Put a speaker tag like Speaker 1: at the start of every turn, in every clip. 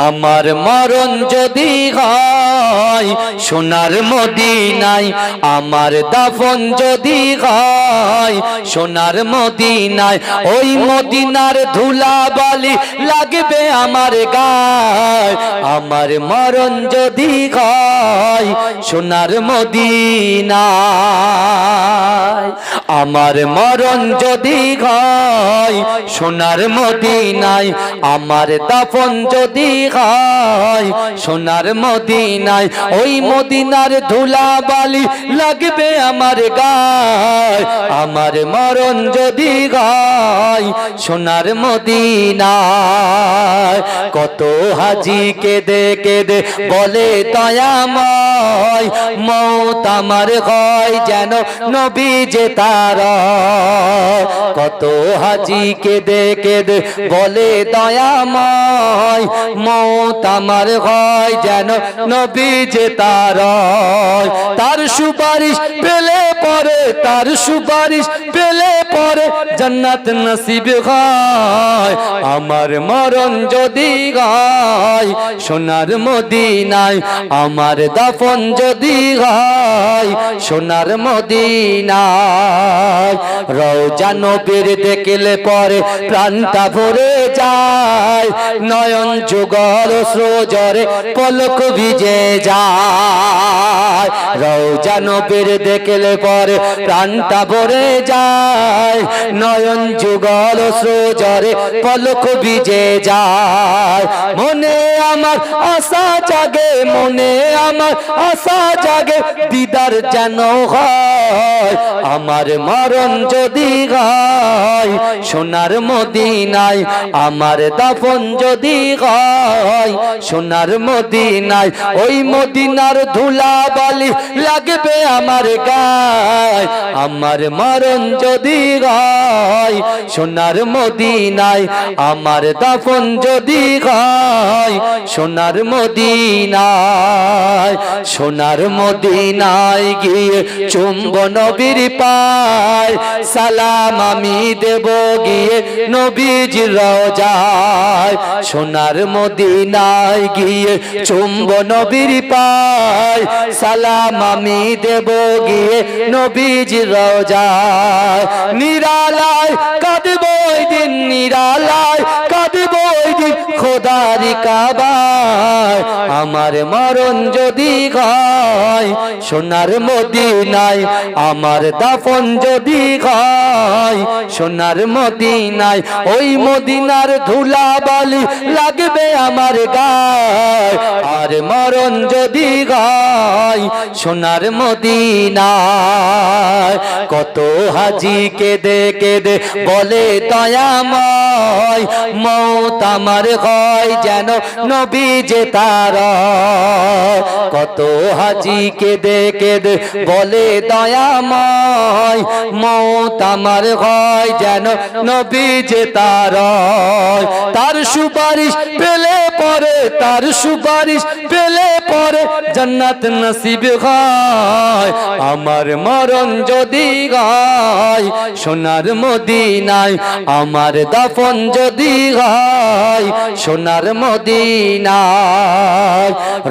Speaker 1: আমার মরণ যদি হয় সোনার মদিনায় আমার দাফন যদি হয়, সোনার মদিনায় ওই মদিনার ধুলা বালি লাগবে আমার গায়। আমার মরণ যদি হয়, সোনার মদিনায় আমার মরণ যদি হয়, সোনার মদিনায় আমার দাফন যদি হয় সোনার মদিনায়, ওই মদিনার ধুলা বালি লাগবে আমার গায়। আমার মরণ যদি হয় সোনার মদিনায়, কত হাজি কেঁদে কেঁদে বলে দয়াময়, মৌত আমার হয় যেন নবী যে তার। কত হাজি কেঁদে কেঁদে বলে দয়াময়, মৌত আমার হয় যেন নবী যে তার তার সুপারিশ পেলে পরে তার সুপারিশ পেলে পরে জান্নাত নসিব হয়। আমার মরণ যদি গায় সোনার মদিনায় আমার দাফন যদি গায় সোনার মদিনায়। রওজা নবীর দেখলে পরে প্রাণটা ভরে যায় নয়ন যুগল সোজরে পলক ভিজে যায়। রওজা নবীর দেখলে পরে প্রাণটা ভরে যায়। নয়ন যুগল সৃজরে পলক ভিজে যায়। মনে আমার আশা জাগে, মনে আমার আশা জাগে, দিদার যেন হয়। আমার মরণ যদি হয়, সোনার মদিনায় আমার দাফন যদি হয়, সোনার মদিনায় ওই মদিনার ধুলা বালি লাগবে আমার গায়, আমার মরণ যদি হয়, সোনার মদিনায় আমার দাফন যদি হয়, সোনার মদিনায় সোনার মদিনায় গিয়ে চুম্ব নবীর পায়, সালাম আমি দেব গিয়ে নবীজ রোজায়, সোনার মদিনায় গিয়ে চুম্ব নবীর পায়, সালাম আমি দেব গিয়ে নবীজ রোজায় নিরালায় কাঁদব দিন নিরালায় কাঁদব দিন। খোদারি কাবায়, আমার মরণ যদি হয়, সোনার মদিনায়, আমার দাফন যদি হয়, সোনার মদিনায়, ওই মদিনার ধুলা বালি লাগবে আমার গায়। আর মরণ যদি হয়, সোনার মদিনায়, কত হাজি কেঁদে কেঁদে বলে দয়াময়, মৌত আমার হয় যেন নবী যে কত হাজি কেঁদে কেঁদে বলে, দয়াময় মত আমার হয় যেন নবী যে তার সুপারিশ পেলে পরে, তার সুপারিশ পেলে পরে জান্নাত নসিব হয়। আমার মরণ যদি গায় সোনার মদিনায় আমার দাফন যদি গায় সোনার মদিনায়।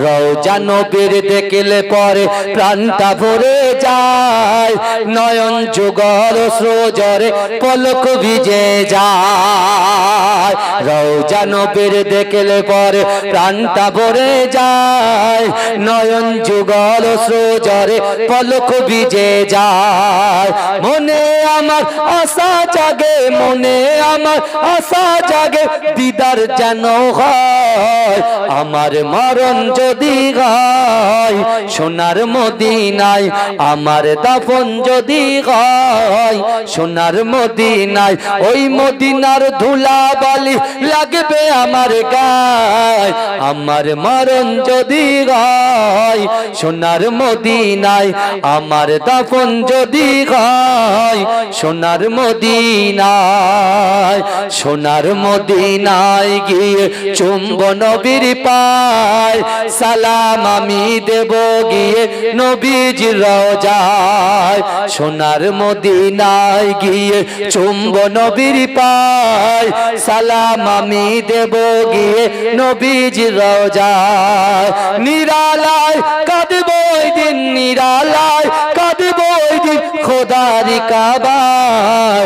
Speaker 1: রওজা নবীর দেখলে পরে প্রাণটা ভরে যায়। নয়ন যুগল সৃজরে পলক ভিজে যায়। রওজা নবীর দেখলে পরে প্রাণটা ভরে যায়। নয়ন যুগল সৃজরে পলক ভিজে যায়। মনে আমার আশা জাগে মনে আমার আশা জাগে দিদার যেন হয়। আমার মরণ যদি হয় সোনার মদিনায় আমার দাফন যদি হয় সোনার মদিনায়, ওই মদিনার ধুলা বালি লাগবে আমার গায়। আমার মরণ যদি হয়, সোনার মদিনায় আমার দাফন যদি হয়, সোনার মদিনায় সোনার মদিনায় গিয়ে চুম্ব নবীর পায়। সালাম আমি দেব গিয়ে নবীজি রোজায়। সোনার মদিনায় গিয়ে চুম্ব নবীর পায়, সালাম আমি দেব গিয়ে নবীজি রোজায়। নিরালায় কাঁদব ওই দিন, নিরালায় কাঁদব ওই দিন খোদারি কাবায়।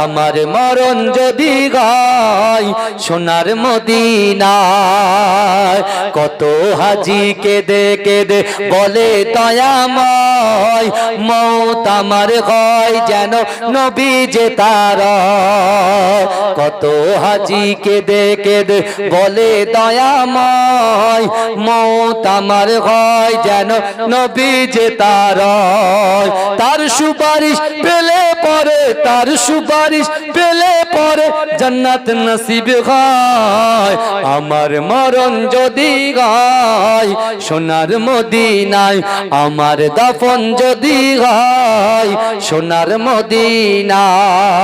Speaker 1: আমার মরণ যদি গায় সোনার মদিনায়, কত হাজি কেঁদে কেঁদে বলে দয়াময়। মৌত আমার হয় যেন নবী যে তার। কত হাজি কেঁদে কেঁদে বলে দয়াময়। মৌত আমার হয় যেন নবী যে তার। তার সুপারিশ পেলে পরে তার সুপারিশ পেলে পরে জান্নাত নসিব হয়। আমার মরণ যদি গায় সোনার মদিনায় আমার দাফন যদি হয়, সোনার মদিনায়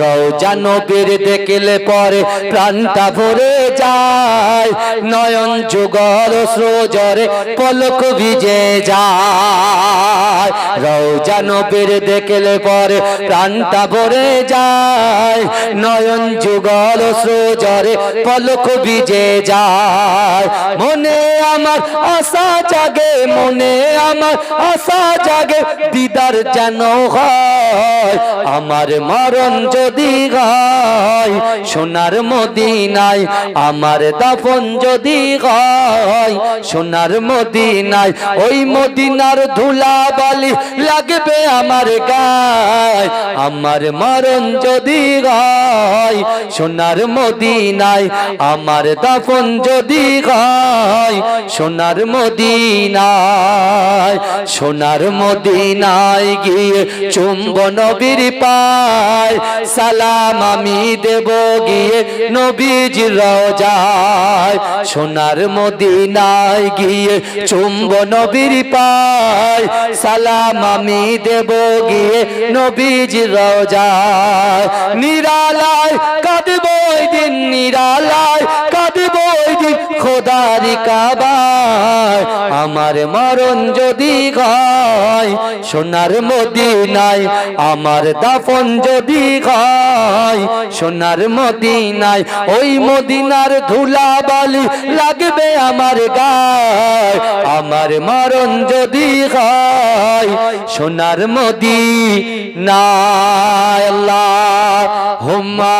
Speaker 1: রওজা নবীর দেখলে পরে প্রাণটা ভরে যায়। নয়ন যুগল সৃজরে পলক ভিজে যায়। রওজা নবীর দেখলে পরে প্রাণটা ভরে যায়। নয়ন যুগল সৃজরে পলক ভিজে যায়। মনে আমার আশা জাগে, মনে আমার আশা জাগে, দিদার যেন হয়। আমার মরণ যদি হয়, সোনার মদিনায় আমার দাফন যদি হয়, সোনার মদিনায় ওই মদিনার ধুলা বালি লাগবে আমার গায় আমার মরণ যদি হয় সোনার মদিনায় আমার দাফন যদি হয় সোনার মদিনায় সোনার মদিনায় গিয়ে চুম্ব নবীর পায় সালাম আমি দেব গিয়ে নবীজ রোজায় সোনার মদিনায় গিয়ে চুম্ব নবীর পায় সালাম আমি দেব গিয়ে নবীজ রোজায় নিরালায় কাঁদব দিন নিরালায় কাঁদব খোদারি কাবায়, আমার মরণ যদি গায় সোনার মদিনায় আমার দাফন যদি গায় সোনার মদিনায় ওই মদিনার ধুলা বালি লাগবে আমার গায়। আমার মরণ যদি গায় সোনার মদিনায় আল্লাহ হুম্মা